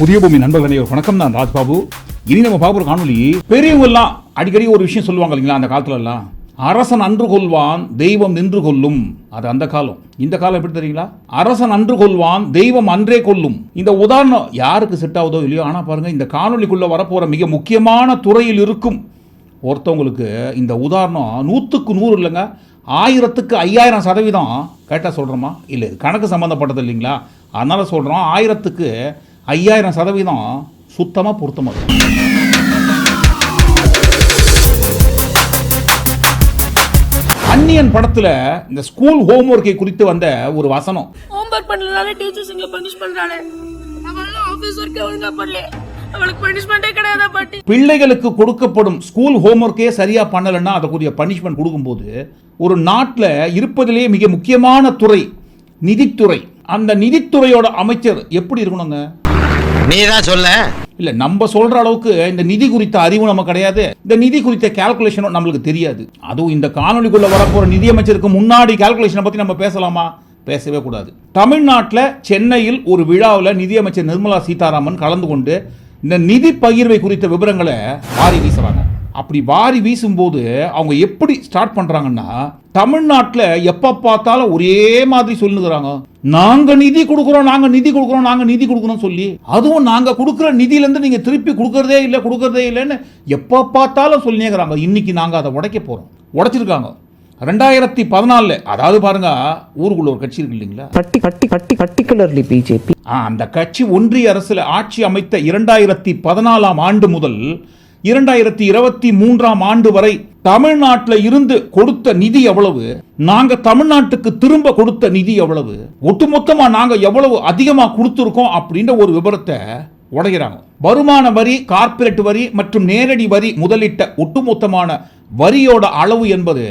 புதிய பூமி நண்பர்களே ஒரு வணக்கம் தான் ராஜ்பாபு. இனி நம்ம பார்க்குற காணொலி பெரியவங்க எல்லாம் அடிக்கடி ஒரு விஷயம் சொல்லுவாங்க இல்லைங்களா அந்த காலத்துல எல்லாம் அரசன் அன்று கொள்வான் தெய்வம் நின்று கொள்ளும். அது அந்த காலம். இந்த காலம் எப்படி தெரியுங்களா? அரசன் அன்று கொள்வான் தெய்வம் அன்றே கொள்ளும். இந்த உதாரணம் யாருக்கு செட் ஆகுதோ இல்லையோ ஆனால் பாருங்கள் இந்த காணொலிக்குள்ளே வரப்போகிற மிக முக்கியமான துறையில் இருக்கும் ஒருத்தவங்களுக்கு இந்த உதாரணம் நூற்றுக்கு நூறு இல்லைங்க ஆயிரத்துக்கு ஐயாயிரம் சதவீதம். கேட்டால் சொல்கிறோமா இல்லை கணக்கு சம்மந்தப்பட்டது இல்லைங்களா? அதனால் சொல்கிறோம் ஆயிரத்துக்கு ஐயாயிரம் சதவீதம் சுத்தமாக பொருத்தமாக அந்நியன் படத்தில் இந்த ஸ்கூல் ஹோம்ஒர்க்கை குறித்து வந்த ஒரு வசனம். ஹோம்ஒர்க் பண்ணலனால டீச்சர்ஸ் இங்க பனிஷ் அவளும் ஆபீஸ் ஒர்க் ஒழுங்கா பண்ணல. பிள்ளைகளுக்கு கொடுக்கப்படும் ஸ்கூல் ஹோம்ஒர்க்கே சரியா பண்ணலைன்னா அதுக்குரிய பனிஷ்மெண்ட் கொடுக்கும்போது ஒரு நாட்டில் இருப்பதிலேயே மிக முக்கியமான துறை நிதித்துறை. அந்த நிதித்துறையோட அமைச்சர் எப்படி இருக்கணுங்க? நீ தான் சொல்ல. இல்ல நம்ம சொல்ற அளவுக்கு இந்த நிதி குறித்த அறிவு நம்ம கிடையாது. இந்த நிதி குறித்த கால்குலேஷனும் நம்மளுக்கு தெரியாது. அதுவும் இந்த காணொலிக்குள்ள வரப்போற நிதியமைச்சருக்கு முன்னாடி கால்குலேஷனை பத்தி நம்ம பேசலாமா? பேசவே கூடாது. தமிழ்நாட்டில் சென்னையில் ஒரு விழாவில் நிதியமைச்சர் நிர்மலா சீதாராமன் கலந்து கொண்டு இந்த நிதி பகிர்வை குறித்த விவரங்களை வாரி வீசுறாங்க. அப்படி வாரி வீசும்போது அவங்க எப்படி ஸ்டார்ட் பண்ணுறாங்கன்னா தமிழ்நாட்டில் எப்போ பார்த்தாலும் ஒரே மாதிரி சொல்லுகிறாங்க. நாங்க நிதி கொடுக்குறோம் நாங்க நிதி கொடுக்குறோம் நாங்க நிதி கொடுக்குறோம் சொல்லி அதுவும் நாங்க கொடுக்குற நிதியில இருந்து நீங்க திருப்பி கொடுக்கறதே இல்லை கொடுக்கறதே இல்லைன்னு எப்ப பார்த்தாலும் சொல்லினேங்கிறாங்க. இன்னைக்கு நாங்க அதை உடைக்க போறோம். உடைச்சிருக்காங்க. ரெண்டாயிரத்தி பதினாலில் அதாவது பாருங்க ஊருக்குள்ள ஒரு கட்சி இருக்கு இல்லைங்களா? பட்டி பட்டி பட்டி பர்டிகுலர்லி பிஜேபி. அந்த கட்சி ஒன்றிய அரசில் ஆட்சி அமைத்த இரண்டாயிரத்தி பதினாலாம் ஆண்டு முதல் இரண்டாயிரத்தி இருபத்தி மூன்றாம் ஆண்டு வரை தமிழ்நாட்டில் இருந்து கொடுத்த நிதி எவ்வளவு? நாங்க தமிழ்நாட்டுக்கு திரும்ப கொடுத்த நிதி எவ்வளவு? ஒட்டுமொத்தமா நாங்க எவ்வளவு அதிகமா கொடுத்துருக்கோம் அப்படின்ற ஒரு விவரத்தை உடைகிறாங்க வருமான வரி கார்ப்பரேட் வரி மற்றும் நேரடி வரி முதலிட்ட ஒட்டுமொத்தமான வரியோட அளவு என்பது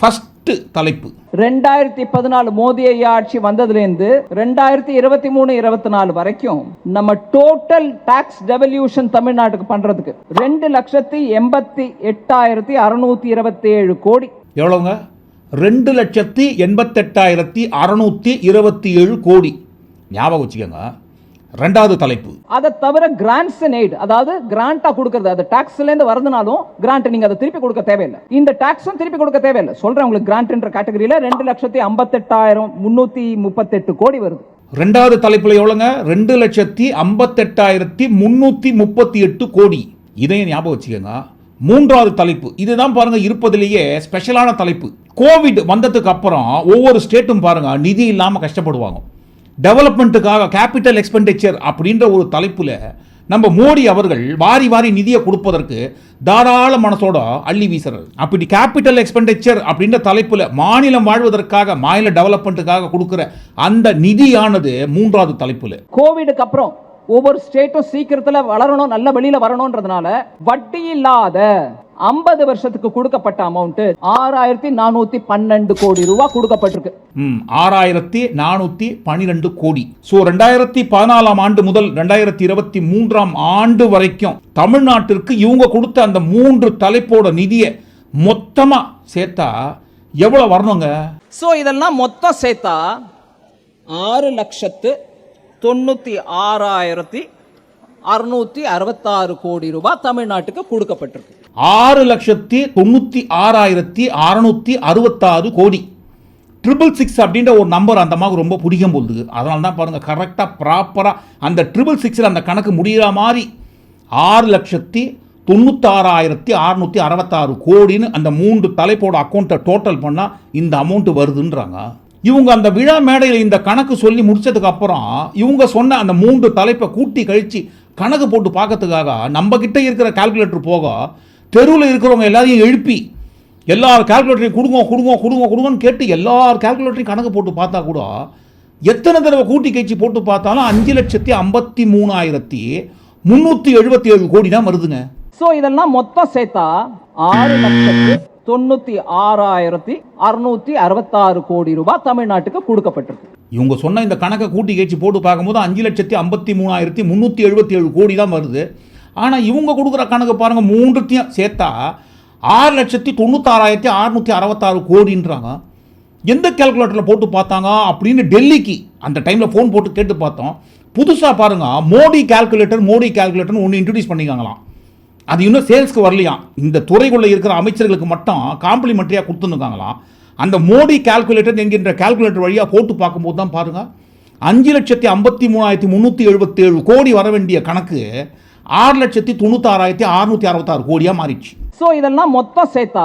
ஃபஸ்ட் ஃபர்ஸ்ட் தலைப்பு. ரெண்டாயிரத்தி பதினாலு மோடி ஐயா ஆட்சி வந்ததுலேருந்து ரெண்டாயிரத்தி இருபத்தி மூணு இருபத்தி நாலு வரைக்கும் நம்ம டோட்டல் டாக்ஸ் டெவல்யூஷன் தமிழ்நாட்டுக்கு பண்றதுக்கு ரெண்டு லட்சத்தி எண்பத்தி எட்டாயிரத்தி அறுநூத்தி இருபத்தி ஏழு கோடி. எவ்வளவுங்க? ரெண்டு லட்சத்தி எண்பத்தெட்டாயிரத்தி அறுநூத்தி இருபத்தி ஏழு கோடி. ஞாபகம் வச்சுக்கோங்க. ரெண்டாவது தலைப்பு. அதை தவிர கிராண்ட்ஸ் அண்ட் எய்ட் அதாவது கிராண்டா கொடுக்கறது அது டாக்ஸ்ல இருந்து வரதுனாலும் கிராண்ட் நீங்க அதை திருப்பி கொடுக்க தேவையில்லை. இந்த டாக்ஸும் திருப்பி கொடுக்க தேவையில்லை. சொல்றேன் உங்களுக்கு கிராண்ட்ன்ற கேட்டகரியில ரெண்டு லட்சத்தி ஐம்பத்தெட்டாயிரம் முன்னூத்தி முப்பத்தெட்டு கோடி வருது. ரெண்டாவது தலைப்புல எவ்வளோங்க ரெண்டு லட்சத்தி ஐம்பத்தெட்டாயிரத்தி முன்னூத்தி முப்பத்தி எட்டு கோடி. இதையும் ஞாபகம் வச்சுக்கோங்க. மூன்றாவது தலைப்பு. இதுதான் பாருங்க இருப்பதிலேயே ஸ்பெஷலான தலைப்பு. கோவிட் வந்ததுக்கு அப்புறம் ஒவ்வொரு ஸ்டேட்டும் பாருங்க நிதி இல்லாம கஷ்டப்படுவாங்க. டெவலப்மெண்ட்டுக்காக கேபிட்டல் எக்ஸ்பெண்டிச்சர் அப்படின்ற ஒரு தலைப்பில் நம்ம மோடி அவர்கள் வாரி வாரி நிதியை கொடுப்பதற்கு தாராள மனசோட அள்ளி வீசுறது அப்படி கேபிட்டல் எக்ஸ்பெண்டிச்சர் அப்படின்ற தலைப்பில் மாநிலம் வாழ்வதற்காக மாநில டெவலப்மெண்ட்டுக்காக கொடுக்குற அந்த நிதியானது மூன்றாவது தலைப்பில். கோவிடுக்கு அப்புறம் ஒவ்வொரு ஸ்டேட்டும் சீக்கிரத்தில் வளரணும் நல்ல வெளியில வரணுன்றதுனால வட்டி இல்லாத ஐம்பது வருஷத்துக்கு கொடுக்கப்பட்ட அமௌண்ட் ஆறாயிரத்தி நானூத்தி பன்னெண்டு கோடி ரூபாய் கொடுக்கப்பட்டிருக்கு. ஆறாயிரத்தி நானூற்றி பன்னிரெண்டு கோடி. ஸோ ரெண்டாயிரத்தி பதினாலாம் ஆண்டு முதல் ரெண்டாயிரத்தி இருபத்தி மூன்றாம் ஆண்டு வரைக்கும் தமிழ்நாட்டிற்கு இவங்க கொடுத்த அந்த மூன்று தலைப்போட நிதியை மொத்தமாக சேர்த்தா எவ்வளோ வரணுங்க? ஸோ இதெல்லாம் மொத்தம் சேர்த்தா ஆறு லட்சத்து தொண்ணூத்தி ஆறாயிரத்தி அறுநூத்தி அறுபத்தாறு கோடி ரூபாய் தமிழ்நாட்டுக்கு கொடுக்கப்பட்டிருக்கு. ஆறு லட்சத்தி தொண்ணூற்றி ஆறாயிரத்தி அறநூற்றி அறுபத்தாறு கோடி. ட்ரிபிள் சிக்ஸ் அப்படின்ற ஒரு நம்பர் அந்த மாதிரி ரொம்ப பிடிக்கும் போகுது அதனால தான் பாருங்கள் கரெக்டாக ப்ராப்பராக அந்த ட்ரிபிள் சிக்ஸில் அந்த கணக்கு முடிகிற மாதிரி ஆறு லட்சத்தி தொண்ணூத்தாறாயிரத்தி அறநூற்றி அறுபத்தாறு கோடின்னு அந்த மூன்று தலைப்போட அக்கௌண்ட்டை டோட்டல் பண்ணால் இந்த அமௌண்ட் வருதுன்றாங்க. இவங்க அந்த விழா மேடையில் இந்த கணக்கு சொல்லி முடித்ததுக்கு அப்புறம் இவங்க சொன்ன அந்த மூன்று தலைப்பை கூட்டி கழித்து கணக்கு போட்டு பார்க்கறதுக்காக நம்ம இருக்கிற கால்குலேட்டர் போக தெருவில் இருக்கிறவங்க எல்லாரையும் எழுப்பி எல்லார் கால்குலேட்டரையும் கொடுங்க கொடுங்க கொடுங்க கொடுங்கன்னு கேட்டு எல்லார் கால்குலேட்டரையும் கணக்கு போட்டு பார்த்தா கூட எத்தனை தடவை கூட்டி கழிச்சு போட்டு பார்த்தாலும் அஞ்சு லட்சத்தி ஐம்பத்தி மூணாயிரத்தி முந்நூற்றி எழுபத்தி ஏழு கோடி தான் வருதுங்க. ஸோ இதெல்லாம் மொத்தம் சேர்த்தா ஆறு லட்சத்து தொண்ணூத்தி ஆறாயிரத்தி அறுநூத்தி அறுபத்தாறு கோடி ரூபாய் தமிழ்நாட்டுக்கு கொடுக்கப்பட்டிருக்கு. இவங்க சொன்ன இந்த கணக்கை கூட்டி கழிச்சு போட்டு பார்க்கும்போது அஞ்சு லட்சத்தி ஐம்பத்தி மூணாயிரத்தி முந்நூற்றி எழுபத்தி ஏழு கோடி தான் வருது. ஆனால் இவங்க கொடுக்குற கணக்கு பாருங்கள் மூன்றுத்தையும் சேர்த்தா ஆறு லட்சத்தி தொண்ணூத்தாறாயிரத்தி அறுநூற்றி அறுபத்தாறு கோடின்றாங்க. எந்த கால்குலேட்டரில் போட்டு பார்த்தாங்க அப்படின்னு டெல்லிக்கு அந்த டைமில் ஃபோன் போட்டு கேட்டு பார்த்தோம். புதுசாக பாருங்கள் மோடி கால்குலேட்டர் மோடி கால்குலேட்டர்னு ஒன்று இன்ட்ரடியூஸ் பண்ணிக்காங்களாம் அது இன்னும் சேல்ஸ்க்கு வரலையாம் இந்த துறைக்குள்ளே இருக்கிற அமைச்சர்களுக்கு மட்டும் காம்ப்ளிமெண்ட்ரியாக கொடுத்துருக்காங்களாம். அந்த மோடி கேல்குலேட்டர் என்கின்ற கால்குலேட்டர் வழியாக போட்டு பார்க்கும்போது தான் பாருங்கள் அஞ்சு லட்சத்தி ஐம்பத்தி மூணாயிரத்தி முந்நூற்றி எழுபத்தேழு கோடி வர வேண்டிய கணக்கு ஆறு லட்சத்தி தொண்ணூத்தாறாயிரத்தி அறுநூத்தி அறுபத்தாறு கோடியாக மாறிடுச்சு. சோ இதெல்லாம் மொத்தம் சேர்த்தா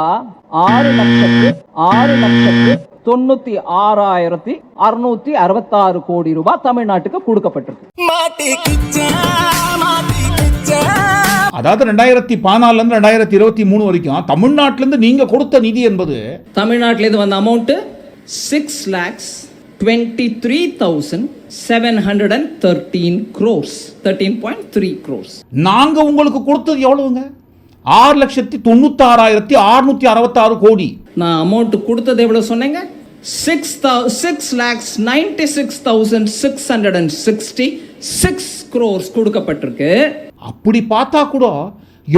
ஆறு லட்சத்து ஆறு லட்சத்து தொண்ணூத்தி ஆறாயிரத்தி அறுநூத்தி அறுபத்தாறு கோடி ரூபாய் தமிழ்நாட்டுக்கு கொடுக்கப்பட்டிருக்கு. அதாவது ரெண்டாயிரத்தி பதினாலுலேருந்து ரெண்டாயிரத்தி இருபத்தி மூணு வரைக்கும் தமிழ்நாட்டிலேருந்து நீங்கள் கொடுத்த நிதி என்பது தமிழ்நாட்டிலேருந்து வந்த amount six lakhs twenty three thousand seven hundred and thirteen crores thirteen point three crores நாங்கள் உங்களுக்கு கொடுத்தது எவ்வளவுங்க? ஆறு லட்சத்தி தொண்ணூத்தாறாயிரத்தி அறுநூத்தி அறுபத்தாறு கோடி. நான் அமௌண்ட் கொடுத்தது எவ்வளோ சொன்னேங்க? Six six lakhs ninety six thousand six hundred and sixty six crores கொடுக்கப்பட்டிருக்கு. அப்படி பார்த்தா கூட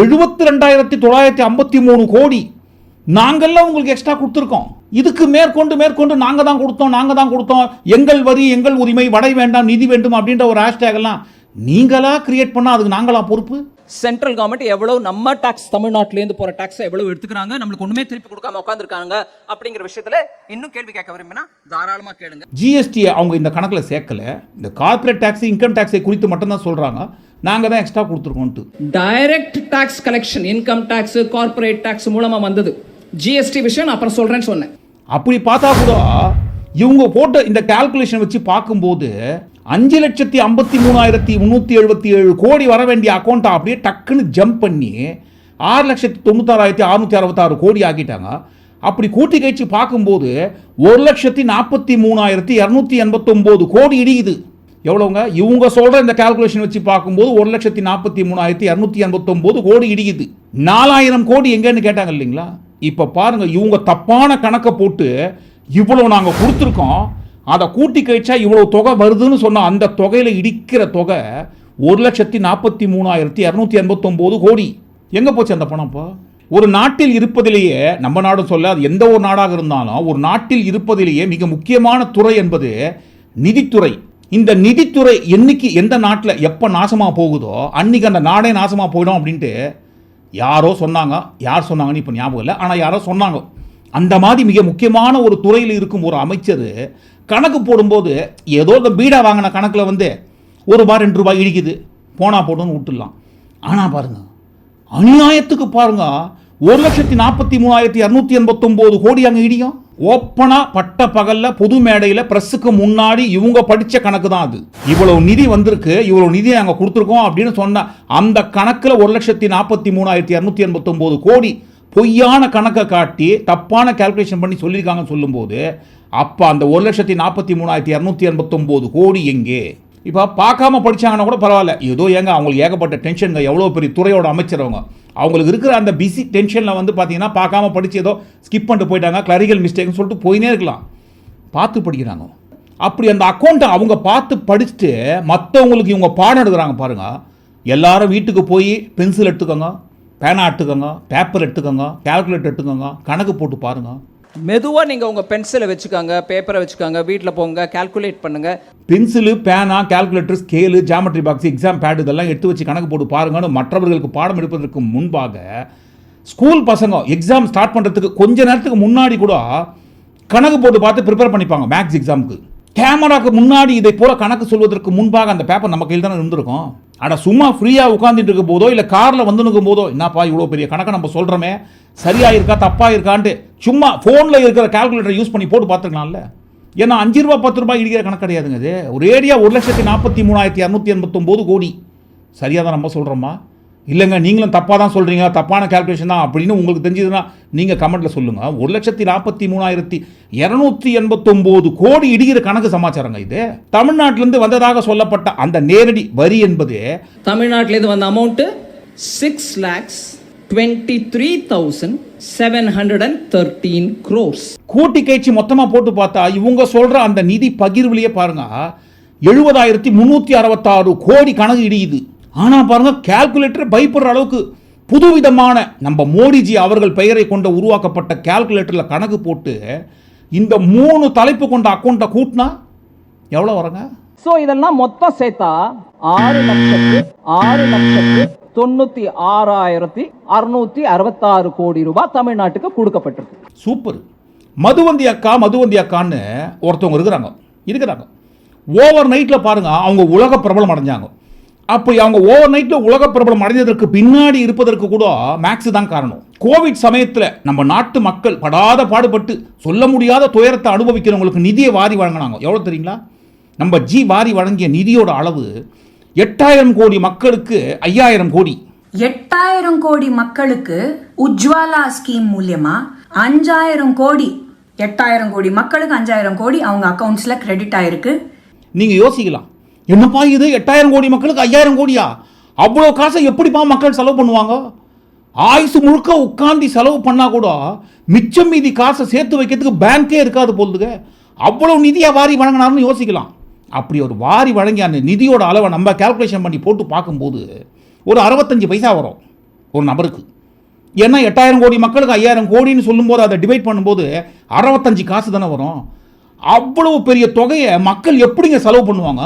எழுபத்தி ரெண்டாயிரத்தி தொள்ளாயிரத்தி ஐம்பத்தி மூணு கோடி. நாங்கள்லாம் உங்களுக்கு எக்ஸ்ட்ரா கொடுத்துருக்கோம். இதுக்கு மேற்கொண்டு மேற்கொண்டு நாங்கள் தான் கொடுத்தோம் நாங்கள் தான் கொடுத்தோம். எங்கள் வரி எங்கள் உரிமை வடை வேண்டாம் நிதி வேண்டும் அப்படின்ற ஒரு ஹேஷ்டேக் எல்லாம் நீங்களா கிரியேட் பண்ணா அதுக்கு நாங்களா பொறுப்பு? சென்ட்ரல் கவர்மெண்ட் எவ்வளவு நம்ம டாக்ஸ் தமிழ்நாட்டிலேருந்து போற டாக்ஸ் எவ்வளவு எடுத்துக்கிறாங்க நம்மளுக்கு ஒண்ணுமே திருப்பி கொடுக்காம உட்காந்துருக்காங்க அப்படிங்கிற விஷயத்துல இன்னும் கேள்வி கேட்க விரும்பினா தாராளமா கேளுங்க. ஜிஎஸ்டி அவங்க இந்த கணக்கில் சேர்க்கல. இந்த கார்ப்பரேட் டேக்ஸ் இன்கம் டேக்ஸை குறித்து மட்டும்தான் சொல்கிறாங்க நாங்கள் தான் extra கொடுத்துருக்கோன்ட்டு direct tax collection income tax corporate tax மூலமா வந்தது. ஜிஎஸ்டி விஷயம் நான் அப்புறம் சொல்றேன்னு சொன்னேன். அப்படி பார்த்தா கூட இவங்க போட்ட இந்த கால்குலேஷன் வச்சு பார்க்கும்போது அஞ்சு லட்சத்தி ஐம்பத்தி மூணாயிரத்தி முந்நூற்றி எழுபத்தி ஏழு கோடி வர வேண்டிய அக்கௌண்ட்டை அப்படியே டக்குன்னு ஜம்ப் பண்ணி ஆறு லட்சத்தி தொண்ணூத்தாறாயிரத்தி அறுநூத்தி அறுபத்தாறு கோடி ஆக்கிட்டாங்க. அப்படி கூட்டி கழிச்சு பார்க்கும்போது ஒரு லட்சத்தி நாற்பத்தி மூணாயிரத்தி இரநூத்தி எண்பத்தொம்போது கோடி இடியுது எவ்வளோங்க இவங்க சொல்கிற இந்த கால்குலேஷன் வச்சு பார்க்கும்போது ஒரு லட்சத்தி நாற்பத்தி மூணாயிரத்தி இரநூத்தி எண்பத்தொம்போது கோடி இடிக்குது. நாலாயிரம் கோடி எங்கேன்னு கேட்டாங்க இல்லைங்களா? இப்போ பாருங்கள் இவங்க தப்பான கணக்கை போட்டு இவ்வளோ நாங்கள் கொடுத்துருக்கோம். அதை கூட்டி கழிச்சா இவ்வளோ தொகை வருதுன்னு சொன்ன அந்த தொகையில் இடிக்கிற தொகை ஒரு லட்சத்தி நாற்பத்தி மூணாயிரத்தி இரநூத்தி எண்பத்தொம்போது கோடி. எங்கே போச்சு அந்த பணம் இப்போ? ஒரு நாட்டில் இருப்பதிலேயே நம்ம நாடும் சொல்ல அது எந்த ஒரு நாடாக இருந்தாலும் ஒரு நாட்டில் இருப்பதிலேயே மிக முக்கியமான துறை என்பது நிதித்துறை. இந்த நிதித்துறை என்னைக்கு எந்த நாட்டில் எப்போ நாசமாக போகுதோ அன்னைக்கு அந்த நாடே நாசமாக போயிடும் அப்படின்ட்டு யாரோ சொன்னாங்க. யார் சொன்னாங்கன்னு இப்போ ஞாபகம் இல்லை. ஆனால் யாரோ சொன்னாங்க. அந்த மாதிரி மிக முக்கியமான ஒரு துறையில் இருக்கும் ஒரு அமைச்சர் கணக்கு போடும்போது ஏதோ இந்த பீடா வாங்கின கணக்கில் வந்து ஒரு ரூபாய் ரெண்டு ரூபாய் இடிக்குது. போனால் போடணும்னு விட்டுடலாம். ஆனால் பாருங்கள் அநியாயத்துக்கு பாருங்க. ஒரு லட்சத்தி நாற்பத்தி மூணாயிரத்தி இரநூத்தி எண்பத்தொம்போது கோடி அங்கே இடியும். ஓப்பனா பட்ட பகல்ல பொது மேடையில பிரஸுக்கு முன்னாடி இவங்க படிச்ச கணக்கு தான் அது. இவ்வளவு நிதி வந்திருக்கு இவ்வளவு நிதி நாங்கள் கொடுத்துருக்கோம் அப்படின்னு சொன்ன அந்த கணக்குல ஒரு லட்சத்தி நாற்பத்தி மூணாயிரத்தி இரநூத்தி எண்பத்தொம்போது கோடி பொய்யான கணக்கை காட்டி தப்பான கால்குலேஷன் பண்ணி சொல்லியிருக்காங்கன்னு சொல்லும்போது அப்போ அந்த ஒரு லட்சத்தி நாற்பத்தி மூணாயிரத்தி இரநூத்தி எண்பத்தொம்போது கோடி எங்கே? இப்போ பார்க்காம படிச்சாங்கன்னா கூட பரவாயில்ல. ஏதோ ஏங்க அவங்களுக்கு ஏகப்பட்ட டென்ஷனுங்க எவ்வளோ பெரிய துறையோட அமைச்சர் அவங்க. அவங்களுக்கு இருக்கிற அந்த பிஸி டென்ஷனில் வந்து பார்த்தீங்கன்னா பார்க்காம படித்து ஏதோ ஸ்கிப் பண்ணிட்டு போயிட்டாங்க கிளரிக்கல் மிஸ்டேக்னு சொல்லிட்டு போயினே இருக்கலாம். பார்த்து படிக்கிறாங்க அப்படி அந்த அக்கௌண்ட்டை அவங்க பார்த்து படிச்சுட்டு மற்றவங்களுக்கு இவங்க பாடம் எடுக்கிறாங்க பாருங்க. எல்லாரும் வீட்டுக்கு போய் பென்சில் எடுத்துக்கோங்க பேனா எடுத்துக்கோங்க பேப்பர் எடுத்துக்கோங்க கால்குலேட்டர் எடுத்துக்கோங்க கணக்கு போட்டு பாருங்க. மெதுவாக நீங்கள் உங்கள் பென்சிலை வச்சுக்காங்க பேப்பரை வச்சுக்காங்க வீட்டில் போங்க கால்குலேட் பண்ணுங்கள் பென்சிலு பேனா calculator scale geometry box exam pad இதெல்லாம் எடுத்து வச்சு கணக்கு போட்டு பாருங்கன்னு மற்றவர்களுக்கு பாடம் எடுப்பதற்கு முன்பாக ஸ்கூல் பசங்க எக்ஸாம் ஸ்டார்ட் பண்ணுறதுக்கு கொஞ்ச நேரத்துக்கு முன்னாடி கூட கணக்கு போட்டு பார்த்து ப்ரிப்பேர் பண்ணிப்பாங்க மேக்ஸ் எக்ஸாமுக்கு கேமராக்கு முன்னாடி இதை போல கணக்கு சொல்வதற்கு முன்பாக அந்த பேப்பர் நம்ம கையில் தானே இருந்திருக்கும்? ஆனால் சும்மா ஃப்ரீயாக உட்காந்துட்டு இருக்கும் போதோ இல்லை காரில் வந்து நிற்கும் போதோ என்னப்பா இவ்வளோ பெரிய கணக்கை நம்ம சொல்கிறோமே சரியாக இருக்கா தப்பாக இருக்கான்ட்டு சும்மா ஃபோனில் இருக்கிற கால்குலேட்டரை யூஸ் பண்ணி போட்டு பார்த்துக்கலாம்ல ஏன்னா அஞ்சு ரூபா பத்து ரூபாய் இடிக்கிற கணக்கு கிடையாதுங்க இது. ஒரேடியாக ஒரு லட்சத்தி நாற்பத்தி மூணாயிரத்தி இரநூத்தி எண்பத்தொம்போது கோடி. சரியாக தான் நம்ம சொல்கிறோமா இல்லைங்க நீங்களும் தப்பாக தான் சொல்கிறீங்க தப்பான கால்குலேஷன் தான் அப்படின்னு உங்களுக்கு தெரிஞ்சதுன்னா நீங்கள் கமெண்ட்டில் சொல்லுங்கள் ஒரு லட்சத்தி நாற்பத்தி மூணாயிரத்தி இரநூத்தி எண்பத்தொம்போது கோடி இடிக்கிற கணக்கு சமாச்சாரங்க இது. தமிழ்நாட்டிலேருந்து வந்ததாக சொல்லப்பட்ட அந்த நேரடி வரி என்பது தமிழ்நாட்டிலேருந்து வந்த amount six lakhs twenty three thousand seven hundred and thirteen crores கூட்டி கழிச்சு மொத்தமாக போட்டு பார்த்தா இவங்க சொல்கிற அந்த நிதி பகிர்வுலையே பாருங்க எழுபதாயிரத்தி முந்நூற்றி அறுபத்தாறு கோடி கணக்கு இடியுது. ஆனால் பாருங்க கால்குலேட்டர் பயப்படுற அளவுக்கு புதுவிதமான நம்ம மோடிஜி அவர்கள் பெயரை கொண்ட உருவாக்கப்பட்ட கால்குலேட்டரில் கணக்கு போட்டு இந்த மூணு தலைப்பு கொண்ட அக்கௌண்ட்டை கூட்டினா எவ்வளோ வருங்க? சோ இதெல்லாம் மொத்தம் சேர்த்தா ஆறு லட்சத்து ஆறு லட்சத்து தொண்ணூத்தி ஆறாயிரத்தி அறுநூத்தி அறுபத்தாறு கோடி ரூபாய் தமிழ்நாட்டுக்கு கொடுக்கப்பட்டிருக்கு. சூப்பர் மதுவந்தி அக்கா மதுவந்தி அக்கான்னு ஒருத்தவங்க இருக்கிறாங்க. இருக்கிறாங்க. ஓவர் நைட்டில் பாருங்க அவங்க உலக பிரபலம் அடைஞ்சாங்க. அப்படி அவங்க ஓவர் நைட்டில் உலக பிரபலம் அடைஞ்சதற்கு பின்னாடி இருப்பதற்கு கூட மேக்ஸ் தான் காரணம். கோவிட் சமயத்தில் நம்ம நாட்டு மக்கள் படாத பாடுபட்டு சொல்ல முடியாத துயரத்தை அனுபவிக்கிறவங்களுக்கு நிதியை வாரி வழங்கினாங்க. எவ்வளோ தெரியுங்களா? நம்ம ஜி வாரி வழங்கிய நிதியோட அளவு எட்டாயிரம் கோடி மக்களுக்கு ஐயாயிரம் கோடி. எட்டாயிரம் கோடி மக்களுக்கு உஜ்வாலா ஸ்கீம் மூலியமா அஞ்சாயிரம் கோடி எட்டாயிரம் கோடி மக்களுக்கு அஞ்சாயிரம் கோடி அவங்க அக்கவுண்ட்ஸ்ல கிரெடிட் ஆயிருக்கு. நீங்கள் யோசிக்கலாம். என்னப்பா இது? எட்டாயிரம் கோடி மக்களுக்கு ஐயாயிரம் கோடியா? அவ்வளோ காசை எப்படிப்பா மக்கள் செலவு பண்ணுவாங்க? ஆயுசு முழுக்க உட்காந்து செலவு பண்ணால் கூட மிச்சம் மீதி காசை சேர்த்து வைக்கிறதுக்கு பேங்க்கே இருக்காது போலுதுங்க. அவ்வளோ நிதியை வாரி வழங்கினார்னு யோசிக்கலாம். அப்படி ஒரு வாரி வழங்கி அந்த நிதியோட அளவை நம்ம கால்குலேஷன் பண்ணி போட்டு பார்க்கும்போது ஒரு அறுபத்தஞ்சு பைசா வரும் ஒரு நபருக்கு. ஏன்னா எட்டாயிரம் கோடி மக்களுக்கு ஐயாயிரம் கோடின்னு சொல்லும்போது அதை டிவைட் பண்ணும்போது அறுபத்தஞ்சு காசு தானே வரும். அவ்வளவு பெரிய தொகையை மக்கள் எப்படிங்க செலவு பண்ணுவாங்க?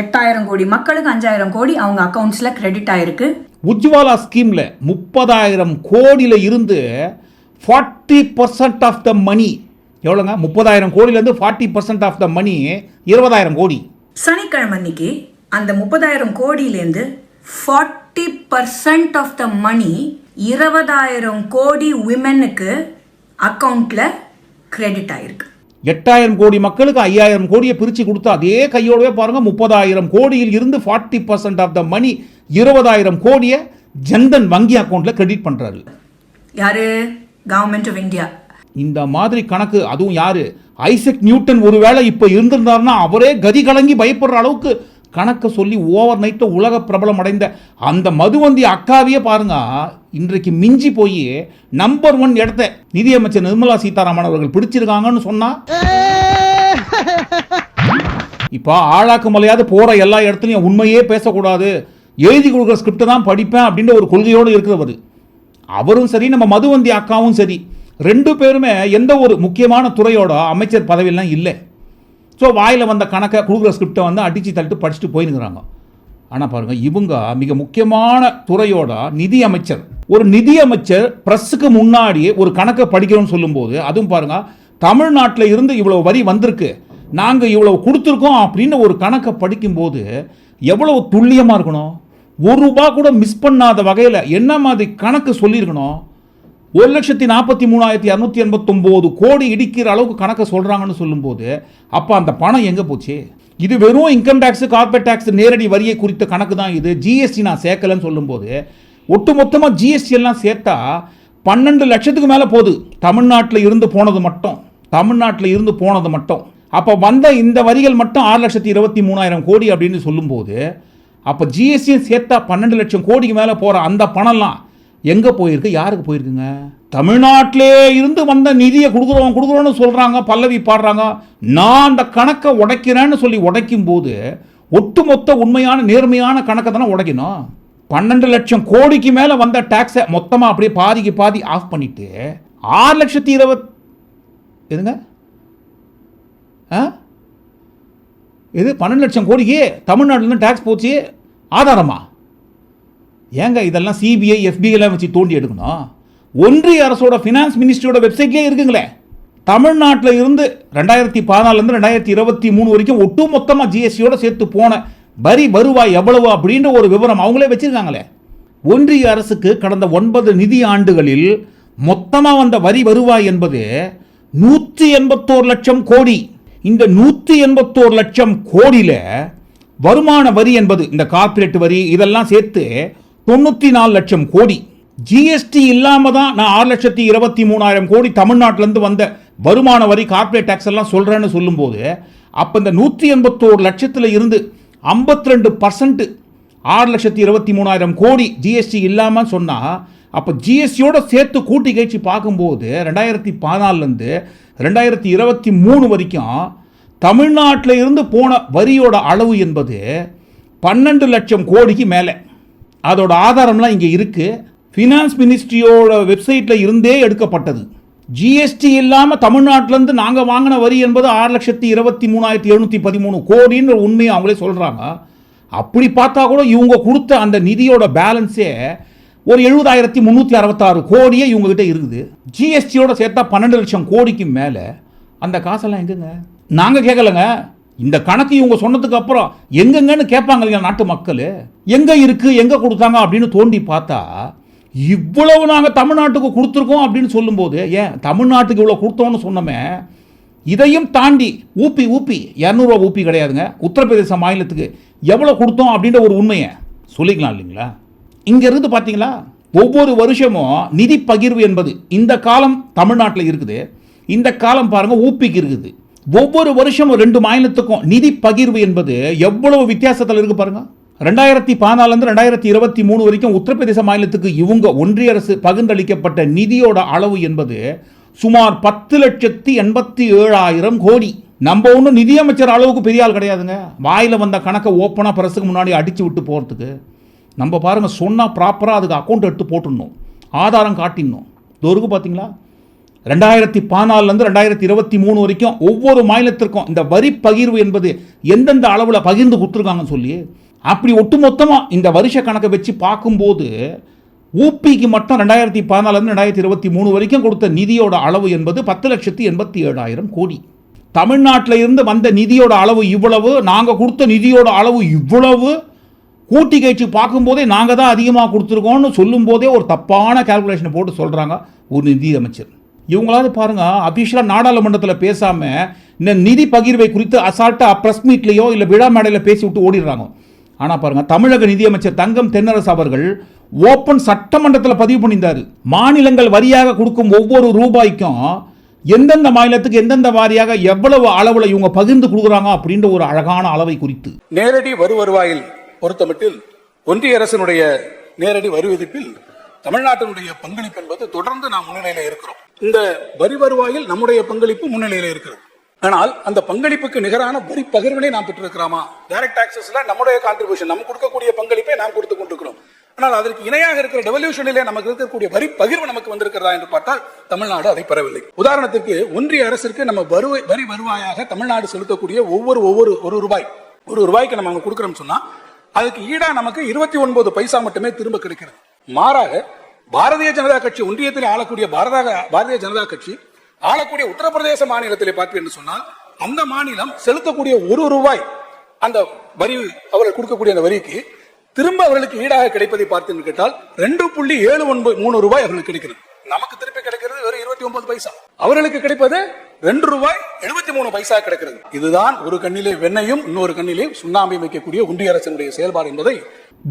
எட்டாயிரம் கோடி மக்களுக்கு அஞ்சாயிரம் கோடி அவங்க அக்கவுண்ட்ஸ்ல கிரெடிட் ஆயிருக்கு. உஜ்வாலா ஸ்கீம்ல முப்பதாயிரம் கோடியில இருந்து forty percent of the money எவ்வளோங்க முப்பதாயிரம் கோடியிலேருந்து forty percent of the money இருபதாயிரம் கோடி. சனிக்கிழமை அன்னைக்கு அந்த முப்பதாயிரம் கோடியிலேருந்து forty percent of the money இருபதாயிரம் கோடி விமெனுக்கு அக்கவுண்ட்ல கிரெடிட் ஆயிருக்கு. எட்டாயிரம் கோடி மக்களுக்கு ஐயாயிரம் கோடியை பிரித்து கொடுத்து அதே கையோடவே பாருங்க முப்பதாயிரம் கோடியில் இருந்து forty percent of the money இருபதாயிரம் கோடியை ஜன்தன் வங்கி அக்கௌண்ட்டில் கிரெடிட் பண்ணுறாரு யாரு? கவர்மெண்ட் ஆஃப் இந்தியா இந்த மாதிரி கணக்கு அதுவும் யாரு? ஐசக் நியூட்டன் ஒருவேளை இப்போ இருந்திருந்தாருன்னா அவரே கதி கலங்கி பயப்படுற அளவுக்கு கணக்கை சொல்லி ஓவர் நைட்டில் உலக பிரபலம் அடைந்த அந்த மதுவந்தி அக்காவையே பாருங்க. இன்றைக்கு மிஞ்சி போய் நம்பர் ஒன் இடத்த நிதியமைச்சர் நிர்மலா சீதாராமன் அவர்கள் பிடிச்சிருக்காங்கன்னு சொன்னா? இப்போ ஆளாக்கு மலையாத போற எல்லா இடத்துலையும் உண்மையே பேசக்கூடாது. எழுதி கொடுக்குற ஸ்கிரிப்டை தான் படிப்பேன் அப்படின்ற ஒரு கொள்கையோடு இருக்கிறவர் அவரும் சரி நம்ம மதுவந்தி அக்காவும் சரி. ரெண்டு பேருமே எந்த ஒரு முக்கியமான துறையோட அமைச்சர் பதவியெல்லாம் இல்லை. ஸோ வாயில் வந்த கணக்கை கொடுக்குற ஸ்கிரிப்டை வந்து அடித்து தள்ளிட்டு படிச்சுட்டு போயினுங்கிறாங்க ஆனால் பாருங்கள் இவங்க மிக முக்கியமான துறையோட நிதி அமைச்சர். ஒரு நிதி அமைச்சர் ப்ரெஸ்ஸுக்கு முன்னாடியே ஒரு கணக்கை படிக்கணும்னு சொல்லும்போது அதுவும் பாருங்க தமிழ்நாட்டில் இருந்து இவ்வளோ வரி வந்திருக்கு நாங்கள் இவ்வளோ கொடுத்துருக்கோம் அப்படின்னு ஒரு கணக்கை படிக்கும்போது எவ்வளோ துல்லியமாக இருக்கணும்? ஒரு ரூபா கூட மிஸ் பண்ணாத வகையில் என்ன மாதிரி கணக்கு சொல்லியிருக்கணும்? ஒரு லட்சத்தி நாற்பத்தி மூணாயிரத்தி இரநூத்தி எண்பத்தொம்போது கோடி இடிக்கிற அளவுக்கு கணக்கை சொல்கிறாங்கன்னு சொல்லும்போது அப்போ அந்த பணம் எங்கே போச்சு? இது வெறும் இன்கம் டேக்ஸ் கார்பரேட் டேக்ஸ் நேரடி வரியை குறித்த கணக்கு தான் இது. ஜிஎஸ்டி நான் சேர்க்கலன்னு சொல்லும்போது ஒட்டுமொத்தமாக ஜிஎஸ்டி எல்லாம் சேர்த்தா பன்னெண்டு லட்சத்துக்கு மேலே போகுது. தமிழ்நாட்டில் இருந்து போனது மட்டும். தமிழ்நாட்டில் இருந்து போனது மட்டும். அப்போ வந்த இந்த வரிகள் மட்டும் ஆறு லட்சத்தி இருபத்தி மூணாயிரம் கோடி அப்படின்னு சொல்லும்போது அப்போ ஜிஎஸ்டியும் சேர்த்தா பன்னெண்டு லட்சம் கோடிக்கு மேலே போகிற அந்த பணம்லாம் எங்கே போயிருக்கு? யாருக்கு போயிருக்குங்க? தமிழ்நாட்டிலே இருந்து வந்த நிதியை கொடுக்குறோம் கொடுக்குறோன்னு சொல்கிறாங்க பல்லவி பாடுறாங்க. நான் அந்த கணக்கை உடைக்கிறேன்னு சொல்லி உடைக்கும் போது ஒட்டுமொத்த உண்மையான நேர்மையான கணக்கை தானே உடைக்கணும்? பன்னெண்டு லட்சம் கோடிக்கு மேலே வந்த டேக்ஸை மொத்தமாக அப்படியே பாதிக்கு பாதி ஆஃப் பண்ணிட்டு ஆறு லட்சத்தி இருபத் எதுங்க? ஆ? இது பன்னெண்டு லட்சம் கோடிக்கு தமிழ்நாட்டிலேருந்து டேக்ஸ் போச்சு ஆதாரமா? ஏங்க இதெல்லாம் சிபிஐ எஃபிஐலாம் வச்சு தோண்டி எடுக்கணும்? ஒன்றிய அரசோட ஃபினான்ஸ் மினிஸ்ட்ரியோட வெப்சைட்லேயே இருக்குங்களே. தமிழ்நாட்டில் இருந்து ரெண்டாயிரத்தி பதினாலேருந்து ரெண்டாயிரத்தி இருபத்தி மூணு வரைக்கும் ஒட்டு மொத்தமாக ஜிஎஸ்டியோட சேர்த்து போன வரி வருவாய் எவ்வளவு அப்படின்ற ஒரு விவரம் அவங்களே வச்சிருக்காங்களே. ஒன்றிய அரசுக்கு கடந்த ஒன்பது நிதி ஆண்டுகளில் மொத்தமாக வந்த வரி வருவாய் என்பது நூற்றி எண்பத்தோரு லட்சம் கோடி. இந்த நூற்றி எண்பத்தோரு லட்சம் கோடியில் வருமான வரி என்பது இந்த கார்ப்பரேட் வரி இதெல்லாம் சேர்த்து தொண்ணூற்றி நாலு லட்சம் கோடி. ஜிஎஸ்டி இல்லாமல் தான் நான் ஆறு லட்சத்தி இருபத்தி மூணாயிரம் கோடி தமிழ்நாட்டிலேருந்து வந்த வருமான வரி கார்ப்பரேட் டேக்ஸ் எல்லாம் சொல்கிறேன்னு சொல்லும்போது அப்போ இந்த நூற்றி எண்பத்தோரு லட்சத்தில் இருந்து ஐம்பத்தி ரெண்டு பர்சன்ட்டு ஆறு லட்சத்தி இருபத்தி மூணாயிரம் கோடி ஜிஎஸ்டி இல்லாமல் சொன்னால் அப்போ ஜிஎஸ்டியோட சேர்த்து கூட்டி கழிச்சு பார்க்கும்போது ரெண்டாயிரத்தி பதினாலுலேருந்து ரெண்டாயிரத்தி இருபத்தி மூணு வரைக்கும் தமிழ்நாட்டில் இருந்து போன வரியோட அளவு என்பது பன்னெண்டு லட்சம் கோடிக்கு மேலே. அதோட ஆதாரம்லாம் இங்கே இருக்குது ஃபினான்ஸ் மினிஸ்ட்ரியோட வெப்சைட்டில் இருந்தே எடுக்கப்பட்டது. ஜிஎஸ்டி இல்லாமல் தமிழ்நாட்டிலேருந்து நாங்கள் வாங்கின வரி என்பது ஆறு லட்சத்தி இருபத்தி மூணாயிரத்தி எழுநூற்றி பதிமூணு கோடின்னு உண்மையை அவங்களே சொல்கிறாங்க அப்படி பார்த்தா கூட இவங்க கொடுத்த அந்த நிதியோட பேலன்ஸே ஒரு எழுபதாயிரத்தி முந்நூற்றி அறுபத்தாறு கோடியே இவங்ககிட்ட இருக்குது. ஜிஎஸ்டியோட சேர்த்தா பன்னெண்டு லட்சம் கோடிக்கு மேலே. அந்த காசெல்லாம் எங்கேங்க? நாங்கள் கேட்கலங்க. இந்த கணக்கு இவங்க சொன்னதுக்கு அப்புறம் எங்கெங்கன்னு கேட்பாங்க இல்லையா நாட்டு மக்கள்? எங்கே இருக்குது எங்கே கொடுத்தாங்க அப்படின்னு தோண்டி பார்த்தா இவ்வளவு நாங்கள் தமிழ்நாட்டுக்கு கொடுத்துருக்கோம் அப்படின்னு சொல்லும்போது ஏன் தமிழ்நாட்டுக்கு இவ்வளோ கொடுத்தோம்னு சொன்னோமே இதையும் தாண்டி ஊப்பி ஊப்பி இரநூறுவா ஊப்பி கிடையாதுங்க. உத்தரப்பிரதேச மாநிலத்துக்கு எவ்வளோ கொடுத்தோம் அப்படின்ற ஒரு உண்மையை சொல்லிக்கலாம் இல்லைங்களா? இங்கேருந்து பார்த்தீங்களா? ஒவ்வொரு வருஷமும் நிதி பகிர்வு என்பது இந்த காலம் தமிழ்நாட்டில் இருக்குது. இந்த காலம் பாருங்கள் ஊப்பிக்கு இருக்குது. ஒவ்வொரு வருஷமும் ரெண்டு மாநிலத்துக்கும் நிதி பகிர்வு என்பது எவ்வளவு வித்தியாசத்தில் இருக்குது பாருங்கள் ரெண்டாயிரத்தி பதினாலருந்து ரெண்டாயிரத்தி இருபத்தி மூணு வரைக்கும் உத்தரப்பிரதேச மாநிலத்துக்கு இவங்க ஒன்றிய அரசு பகிர்ந்தளிக்கப்பட்ட நிதியோட அளவு என்பது சுமார் பத்து லட்சத்தி எண்பத்தி ஏழாயிரம் கோடி. நம்ம ஒன்றும் நிதியமைச்சர் அளவுக்கு பெரிய ஆள் கிடையாதுங்க. வாயில் வந்த கணக்கை ஓப்பனாக பிரசுக்கு முன்னாடி அடித்து விட்டு போகிறதுக்கு நம்ம பாருங்க சொன்னால் ப்ராப்பராக அதுக்கு அக்கௌண்ட் எடுத்து போட்டுடணும். ஆதாரம் காட்டிடணும். இது பார்த்தீங்களா ரெண்டாயிரத்தி பதினாலுலேருந்து ரெண்டாயிரத்தி இருபத்தி மூணு வரைக்கும் ஒவ்வொரு மாநிலத்திற்கும் இந்த வரி பகிர்வு என்பது எந்தெந்த அளவில் பகிர்ந்து கொடுத்துருக்காங்கன்னு சொல்லி அப்படி ஒட்டுமொத்தமாக இந்த வருஷ கணக்கை வச்சு பார்க்கும்போது ஊபிக்கு மட்டும் ரெண்டாயிரத்தி பதினாலுலேருந்து ரெண்டாயிரத்தி இருபத்தி மூணு வரைக்கும் கொடுத்த நிதியோட அளவு என்பது பத்து லட்சத்தி எண்பத்தி ஏழாயிரம் கோடி. தமிழ்நாட்டில் இருந்து வந்த நிதியோட அளவு இவ்வளவு நாங்கள் கொடுத்த நிதியோட அளவு இவ்வளவு கூட்டி கழிச்சு பார்க்கும்போதே நாங்கள் தான் அதிகமாக கொடுத்துருக்கோம்னு சொல்லும்போதே ஒரு தப்பான கால்குலேஷனை போட்டு சொல்கிறாங்க ஒரு நிதி அமைச்சர் இவங்களாவது பாருங்க அபிஷியலாக நாடாளுமன்றத்தில் பேசாமல் இந்த நிதி பகிர்வை குறித்து அசால்ட்டாக ப்ரெஸ் மீட்லேயோ இல்லை விழா மேடையில் பேசி விட்டு ஓடிடுறாங்க. ஆனால் பாருங்க தமிழக நிதியமைச்சர் தங்கம் தென்னரசு அவர்கள் ஓப்பன் சட்டமன்றத்தில் பதிவு பண்ணியிருந்தார். மாநிலங்கள் வரியாக கொடுக்கும் ஒவ்வொரு ரூபாய்க்கும் எந்தெந்த மாநிலத்துக்கு எந்தெந்த வாரியாக எவ்வளவு அளவில் இவங்க பகிர்ந்து கொடுக்குறாங்க அப்படின்ற ஒரு அழகான அளவை குறித்து. நேரடி வரி வருவாயில் பொறுத்தமட்டில் ஒன்றிய அரசினுடைய நேரடி வரி விதிப்பில் தமிழ்நாட்டினுடைய பங்களிப்பு என்பது தொடர்ந்து நாம் முன்னிலையில் இருக்கிறோம். இந்த வரி வருவாயில் நம்முடைய பங்களிப்பு முன்னிலையில் இருக்கிறது. ஆனால் அந்த பங்களிப்புக்கு நிகரான வரி பகிர்வினை நாம் பெற்றிருக்கிறோமா? டைரக்ட் டாக்ஸஸ்ல நம்முடைய கான்ட்ரிபியூஷன் நம்ம கொடுக்கக்கூடிய பங்களிப்பை நாம் கொடுத்து கொண்டிருக்கிறோம். ஆனால் அதற்கு இணையாக இருக்கிற டெவல்யூஷனிலே நமக்கு இருக்கக்கூடிய வரி பகிர்வு நமக்கு வந்திருக்கிறதா என்று பார்த்தால் தமிழ்நாடு அதை பெறவில்லை. உதாரணத்துக்கு ஒன்றிய அரசிற்கு நம்ம வருவாய் வரி வருவாயாக தமிழ்நாடு செலுத்தக்கூடிய ஒவ்வொரு ஒவ்வொரு ஒரு ரூபாய் ஒரு ரூபாய்க்கு நம்ம அவங்க கொடுக்குறோம்னு சொன்னா அதுக்கு ஈடா நமக்கு இருபத்தி ஒன்பது பைசா மட்டுமே திரும்ப கிடைக்கிறது. மாறாக பாரதிய ஜனதா கட்சி ஒன்றியத்தில் ஆளக்கூடிய பாரத பாரதிய ஜனதா கட்சி ஆளக்கூடிய உத்தரப்பிரதேச மாநிலத்திலே பார்ப்பேன் சொன்னால் அந்த மாநிலம் செலுத்தக்கூடிய ஒரு ரூபாய் அந்த வரி அவர்கள் கொடுக்கக்கூடிய அந்த வரிக்கு திரும்ப அவர்களுக்கு ஈடாக கிடைப்பதை பார்த்து கேட்டால் ரெண்டு புள்ளி ஏழு ஒன்பது மூணு ரூபாய் அவர்களுக்கு கிடைக்கிறது. நமக்கு திருப்பி கிடைக்கிறது வெறும் இருபத்தி ஒன்பது பைசா. அவர்களுக்கு கிடைப்பது ரெண்டு ரூபாய் எழுபத்தி மூணு பைசா கிடைக்கிறது. இதுதான் ஒரு கண்ணிலே வெண்ணையும் இன்னொரு கண்ணிலே சுண்ணாம்பையும் வைக்கக்கூடிய ஒன்றிய அரசினுடைய செயல்பாடு என்பதை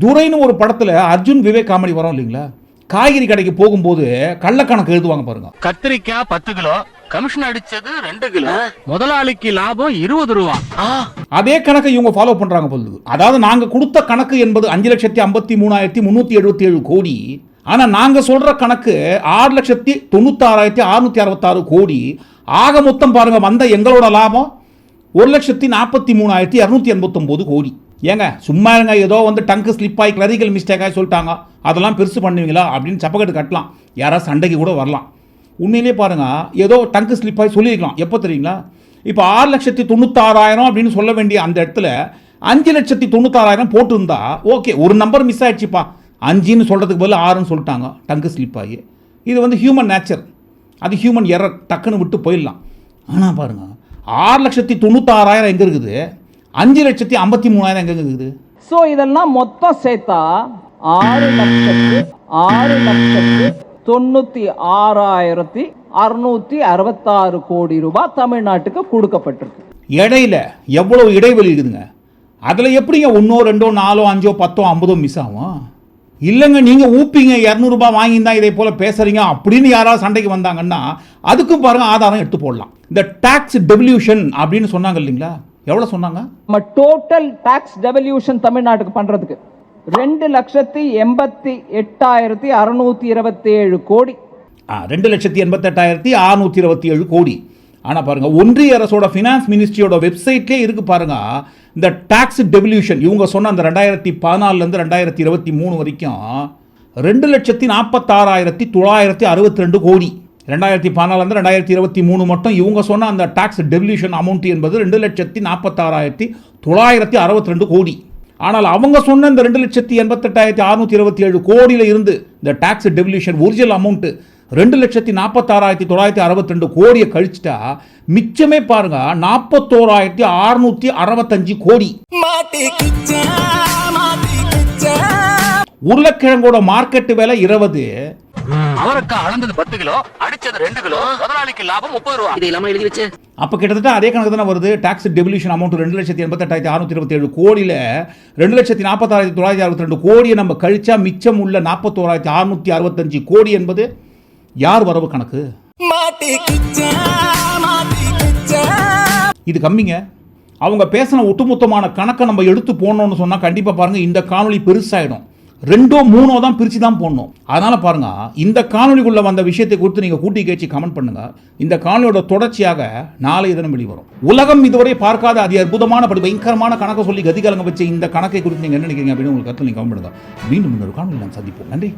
துரைன்னு ஒரு படத்துல அர்ஜுன் விவேக் காமெடி வரும் இல்லைங்களா? காய்கறி கடைக்கு போகும்போது கள்ளக்கணக்கு எழுதுவாங்க பாருங்க. கத்திரிக்காய் பத்து கிலோ கமிஷன் அடிச்சது ரெண்டு கிலோ. முதலாளிக்கு லாபம் இருபது ரூபா. அதே கணக்கை இவங்க ஃபாலோ பண்றாங்க பொழுது அதாவது நாங்க கொடுத்த கணக்கு என்பது அஞ்சு லட்சத்தி ஐம்பத்தி மூணாயிரத்தி முந்நூற்றி எழுபத்தி ஏழு கோடி. ஆனா நாங்க சொல்ற கணக்கு ஆறு லட்சத்தி தொண்ணூத்தாறாயிரத்தி அறுநூத்தி அறுபத்தாறு கோடி. ஆக மொத்தம் பாருங்க வந்த எங்களோட லாபம் ஒரு லட்சத்தி நாற்பத்தி மூணாயிரத்தி இரநூத்தி எண்பத்தொம்போது கோடி. ஏங்க சும்மா இருங்க ஏதோ வந்து டங்கு ஸ்லிப் ஆகி கிளரிக்கல் மிஸ்டேக்காக சொல்லிட்டாங்க. அதெல்லாம் பெருசு பண்ணுவீங்களா? அப்படின்னு சப்பக்கட்டு கட்டலாம். யாராவது சண்டைக்கு கூட வரலாம். உண்மையிலே பாருங்கள் ஏதோ டங்கு ஸ்லிப் ஆகி சொல்லியிருக்கலாம். எப்போ தெரியுங்களா? இப்போ ஆறு லட்சத்தி தொண்ணூத்தாறாயிரம் அப்படின்னு சொல்ல வேண்டிய அந்த இடத்துல அஞ்சு லட்சத்தி தொண்ணூத்தாறாயிரம் போட்டிருந்தா ஓகே ஒரு நம்பர் மிஸ் ஆயிடுச்சுப்பா. அஞ்சுன்னு சொல்கிறதுக்கு பதில் ஆறுன்னு சொல்லிட்டாங்க டங்கு ஸ்லிப் ஆகி. இது வந்து ஹியூமன் நேச்சர் அது ஹியூமன் எரர் டக்குன்னு விட்டு போயிடலாம். ஆனால் பாருங்கள் ஆறு லட்சத்தி தொண்ணூத்தாறாயிரம் எங்கே இருக்குது? அஞ்சு லட்சத்தி ஐம்பத்தி மூணாயிரம் எங்கே இருக்குது? ஸோ இதெல்லாம் மொத்தம் சேர்த்தா ஆறு லட்சத்து ஆறு லட்சத்து தொண்ணூத்தி ஆறாயிரத்தி அறுநூத்தி அறுபத்தாறு கோடி ரூபாய் தமிழ்நாட்டுக்கு கொடுக்கப்பட்டிருக்கு. இடையில எவ்வளோ இடைவெளி இருக்குதுங்க? அதில் எப்படிங்க ஒன்றோ ரெண்டோ நாலோ அஞ்சோ பத்தோ ஐம்பதோ மிஸ் ஆகும்? இல்லைங்க நீங்கள் ஊப்பிங்க இரநூறுபா வாங்கியிருந்தா இதே போல் பேசுகிறீங்க அப்படின்னு யாராவது சண்டைக்கு வந்தாங்கன்னா அதுக்கும் பாருங்க ஆதாரம் எடுத்து போடலாம். இந்த டாக்ஸ் டெவல்யூஷன் அப்படின்னு சொன்னாங்க இல்லைங்களா? எவ்வளோ சொன்னாங்க? நம்ம டோட்டல் டாக்ஸ் டெவல்யூஷன் தமிழ்நாட்டுக்கு பண்றதுக்கு ரெண்டு லட்சத்தி எண்பத்தி எட்டாயிரத்தி அறுநூத்தி இருபத்தி ஏழு கோடி. ஆ ரெண்டு லட்சத்தி எண்பத்தெட்டாயிரத்தி அறுநூத்தி இருபத்தி ஏழு கோடி. ஆனால் பாருங்க ஒன்றிய அரசோட ஃபினான்ஸ் மினிஸ்ட்ரியோட வெப்சைட்லேயே இருக்கு பாருங்க இந்த டாக்ஸ் டெவல்யூஷன் இவங்க சொன்ன அந்த ரெண்டாயிரத்தி பதினாலுலேருந்து ரெண்டாயிரத்தி இருபத்தி மூணு வரைக்கும் ரெண்டு லட்சத்தி நாற்பத்தாறாயிரத்தி தொள்ளாயிரத்தி அறுபத்தி ரெண்டு கோடி. ரெண்டாயிரத்தி பதினாலருந்து ரெண்டாயிரத்தி இருபத்தி மூணு மட்டும் இவங்க சொன்ன அந்த டாக்ஸ் டெவல்யூஷன் அமௌண்ட் என்பது ரெண்டு லட்சத்தி நாற்பத்தாறாயிரத்தி தொள்ளாயிரத்தி அறுபத்தி ரெண்டு கோடி. ஆனால் அவங்க சொன்ன இந்த ரெண்டு லட்சத்தி எண்பத்தெட்டாயிரத்தி அறுநூத்தி இருபத்தி ஏழு கோடியில் இருந்து இந்த டாக்ஸ் டெவல்யூஷன் ஒரிஜினல் அமௌண்ட்டு ரெண்டு லட்சத்தி நாற்பத்தாறாயிரத்தி தொள்ளாயிரத்தி அறுபத்தி ரெண்டு கோடியை கழிச்சிட்டா மிச்சமே பாருங்க நாற்பத்தோராயிரத்தி அறுநூத்தி அறுபத்தஞ்சு கோடி. உருளைக்கிழங்கோட மார்க்கெட் விலை இருபது. அவரைக்காய் அளந்தது பத்து கிலோ அடிச்சது ரெண்டு கிலோ முதலாளிக்கு லாபம் முப்பது ரூபா. இது இல்லாம எழுதி வச்சு அப்போ கிட்டத்தட்ட அதே கணக்கு தானே வருது. டாக்ஸ் டெவல்யூஷன் அமௌண்ட் ரெண்டு லட்சத்தி எண்பத்தெட்டாயிரத்தி அறுநூத்தி இருபத்தி ஏழு கோடியில் ரெண்டு லட்சத்தி நாற்பத்தாயிரத்தி தொள்ளாயிரத்தி அறுபத்தி ரெண்டு கோடியை நம்ம கழிச்சா மிச்சம் உள்ள நாற்பத்தோராயிரத்தி அறுநூத்தி அறுபத்தஞ்சு கோடி என்பது யார் வரவு கணக்கு? இது கம்மிங்க. அவங்க பேசின ஒட்டுமொத்தமான கணக்கை நம்ம எடுத்து போடணும்னு சொன்னால் கண்டிப்பாக பாருங்கள் இந்த காணொளி பெருசாயிடும். ரெண்டோ மூணோ தான் பிரித்து தான் போடணும். அதனால் பாருங்க இந்த காணொலிக்குள்ளே வந்த விஷயத்தை குறித்து நீங்கள் கூட்டி கேட்சி கமெண்ட் பண்ணுங்க. இந்த காணொலியோட தொடர்ச்சியாக நாளைய தினம் வெளிவரும். உலகம் இதுவரை பார்க்காத அதி அற்புதமான படி பயங்கரமான கணக்கை சொல்லி கதிகலங்க வச்ச இந்த கணக்கை குறித்து நீங்கள் என்ன நினைக்கிறீங்க அப்படின்னு உங்களுக்கு கருத்து நீங்கள் கமெண்ட் பண்ணுங்கள் மீண்டும் இன்னொரு காணொலி நான் சந்திப்போம். நன்றி.